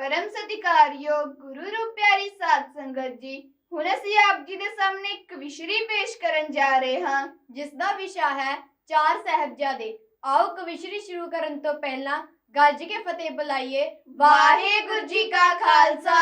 ਪਰਮ ਸਤਿਕਾਰਯੋਗ ਗੁਰੂ ਰੂਪ ਪਿਆਰੀ ਸਾਧ ਸੰਗਤ ਜੀ, ਹੁਣ ਅਸੀਂ ਆਪ ਜੀ ਦੇ ਸਾਹਮਣੇ ਇੱਕ ਵਿਸ਼ਰੀ ਪੇਸ਼ ਕਰਨ ਜਾ ਰਹੇ ਹਾਂ, ਜਿਸ ਦਾ ਵਿਸ਼ਾ ਹੈ ਚਾਰ ਸਹਿਬਜ਼ਾਦੇ। ਆਓ ਕਵਿਸ਼ਰੀ ਸ਼ੁਰੂ ਕਰਨ ਤੋਂ ਪਹਿਲਾਂ ਗੱਜ ਕੇ ਫਤਿਹ ਬੁਲਾਈਏ। ਵਾਹਿਗੁਰੂ ਜੀ ਕਾ ਖਾਲਸਾ।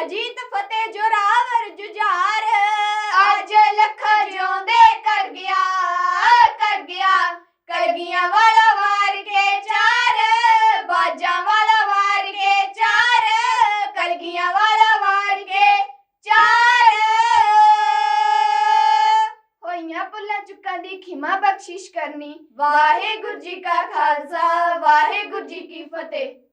ਅਜੀਤ ਫਤਿਹ ਜੋਰਾਵਰ ਜੁਝਾਰ। ਅੱਜ ਲੱਖ ਜਿਉਂਦੇ ਕਰ ਗਿਆ ਕਰ ਗਿਆ। ਕਰ ਗਿਆ ਵਾਲਾ ਵਾਰ ਕੇ ਚਾਰ ਬਾਜਾਂ ਵਾਲਾ ਵਾਰ ਕੇ ਚਾਰ ਕਰ ਗਿਆ ਵਾਲਾ ਵਾਰ ਕੇ ਚਾਰ। ਹੋਈਆਂ ਪੁੱਲਾ ਚੁੱਕਾਂ ਦੀ ਖਿਮਾ ਬਖਸ਼ਿਸ਼ ਕਰਨੀ। ਵਾਹਿਗੁਰੂ ਜੀ ਕਾ ਖਾਲਸਾ ਵਾਹਿਗੁਰੂ ਜੀ ਕੀ ਫਤਿਹ।